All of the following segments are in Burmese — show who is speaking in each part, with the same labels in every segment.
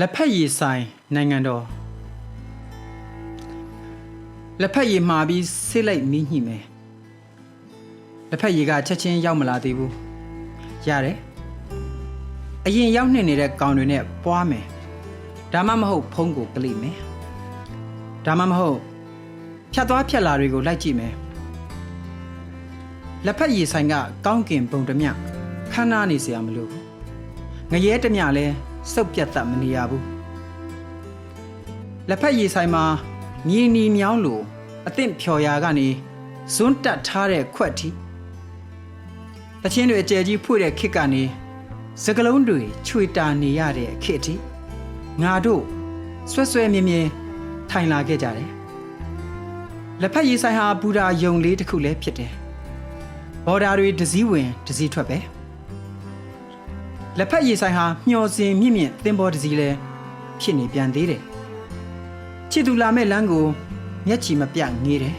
Speaker 1: လက်ဖက်ရည်ဆိုင်နိုင်ငံတော်လက်ဖက်ရည်မှာပြီးဆေးလိုက်မီးညှိမယ်လက်ဖက်ရည်ကချက်ချင်းရောက်မလာသေးဘူးရတယ်အရင်ရောက်နှင်နေတဲ့ကောင်တွေနဲ့ပွားမယ်ဒါမှမဟုတ်ဖုံးကိုကလိမယ်ဒါမှမဟုတ်ဖြတ်သွားဖြတ်လာတွေကိုလိုက်ကြည့်မယ်လက်ဖက်ရည်ဆိုင်ကကောင်းကင်ဘုံတမြခန်းနာနေစရာမလိုငရဲတမြလည်း စုပ်ပြတ်တတ်မနေရဘူးလက်ဖက်ရည်ဆိုင်မှာမြင်းနီမြောင်းလိုအသင့်ဖြော်ရာကနေဇွန်းတက်ထားတဲ့ခွက်ထီတချင်းတွေအကျယ်ကြီးဖွေတဲ့ခစ်ကနေစကလုံးတွေချွေတာနေရတဲ့ခစ်အထိငါတို့ဆွဲဆွဲမြင်းမြင်းထိုင်လာခဲ့ကြတယ်လက်ဖက်ရည်ဆိုင်ဟာဘူရာယုံလေးတစ်ခုလည်းဖြစ်တယ်ဘော်ဒါတွေဒစည်းဝင်ဒစည်းထွက်ပဲ လက်ဖက်ရည်ဆိုင်ဟာမျောစင်မြင့်မြင့်သင်္ဘောဒစည်းလဲဖြစ်နေပြန်သေးတယ်ချစ်သူလာမဲ့လမ်းကိုမျက်ချီမပြငေးတယ်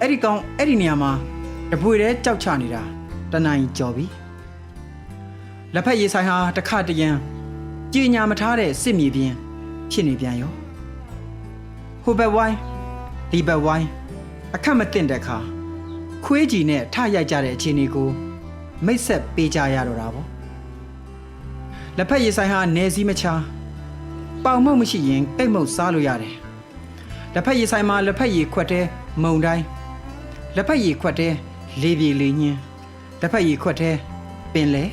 Speaker 1: အဲ့ဒီကောင်အဲ့ဒီနေရာမှာတပွေတဲကြောက်ချနေတာတနိုင်ကြော်ပြီလက်ဖက်ရည်ဆိုင်ဟာတစ်ခါတရံကြည်ညာမထားတဲ့စစ်မြေပြင်ဖြစ်နေပြန်ရောဟိုဘက်ဝိုင်းဒီဘက်ဝိုင်းအခက်မတင်တဲ့အခါခွေးကြီးနဲ့ထရိုက်ကြတဲ့အခြေအနေကိုမိတ်ဆက်ပေးကြရတော့တာပေါ့ လက်ဖက်ရည်ဆိုင်ဟာနေစည်းမချပေါင်မုတ်မရှိရင်တိတ်မုတ်စားလို့ရတယ်လက်ဖက်ရည်ဆိုင်မှာလက်ဖက်ရည်ခွက်တဲ့မုံတိုင်းလက်ဖက်ရည်ခွက်တဲ့လေးပြေလေးညင်းလက်ဖက်ရည်ခွက်တဲ့ပင်လေ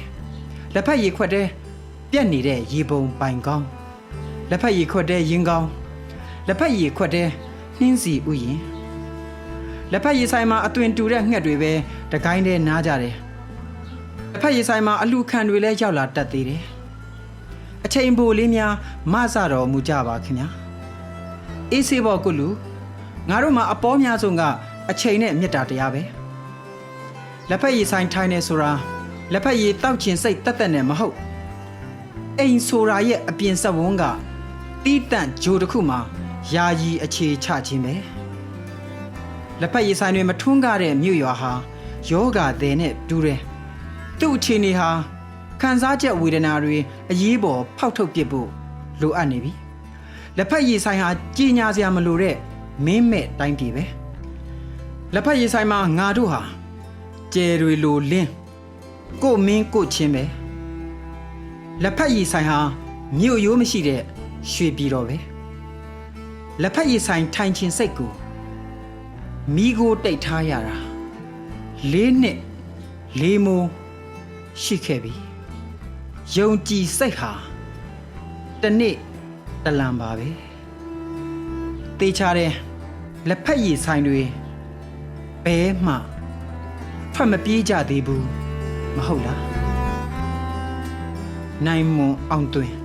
Speaker 1: လက်ဖက်ရည်ခွက်တဲ့ပြက်နေတဲ့ရေပုံပိုင်ကောင်းလက်ဖက်ရည်ခွက်တဲ့ရင်ကောင်းလက်ဖက်ရည်ခွက်တဲ့နှင်းစီဥယျင်လက်ဖက်ရည်ဆိုင်မှာအသွင်တူတဲ့ငှက်တွေပဲတကိုင်းတဲ့နားကြတယ်လက်ဖက်ရည်ဆိုင်မှာအလူခံတွေလည်းရောက်လာတတ်သေးတယ် အချိန်ပိုလေးများမဆတော်မူကြပါခင်ဗျာအေးဆေးဘောကုလူငါတို့မှာအပေါ်များဆုံးကအချိန်နဲ့မေတ္တာတရားပဲလက်ဖက်ရည်ဆိုင်ထိုင်နေဆိုတာလက်ဖက်ရည်တောက်ချင်စိတ်တက်တက်နဲ့မဟုတ်အိမ်ဆိုတာရဲ့အပြင်ဆက်ဝန်းကတီးတန့်ဂျိုတစ်ခုမှာယာယီအခြေချခြင်းပဲလက်ဖက်ရည်ဆိုင်တွေမထွန်းကားတဲ့မြို့ရွာဟာယောဂတဲ့နဲ့တူတယ်သူ့အခြေအနေဟာ ခံစားချက်ဝေဒနာတွေအရေးပေါ်ဖောက်ထုတ်ပစ်ဖို့လိုအပ်နေပြီလက်ဖက်ရည်ဆိုင်ဟာကြီးညာစရာမလိုတဲ့မင်းမဲ့တိုင်းပြည်ပဲလက်ဖက်ရည်ဆိုင်မှာငါတို့ဟာကျယ်တွေလိုလင်းကို့မင်းကို့ချင်းပဲလက်ဖက်ရည်ဆိုင်ဟာမြို့ရိုးမရှိတဲ့ရွှေပြည်တော်ပဲလက်ဖက်ရည်ဆိုင်ထိုင်ချင်းစိတ်ကိုမိကိုတိတ်ထားရတာလေးနှစ်လေးမိုးရှိခဲ့ပြီ ယုံကြည်စိတ်ဟာတစ်နေ့တလံပါပဲတေးချတဲ့လက်ဖက်ရည်ဆိုင်တွေဘဲမှထွက်မပြေးကြသေးဘူးမဟုတ်လားနိုင်မွန်အောင်သွင်း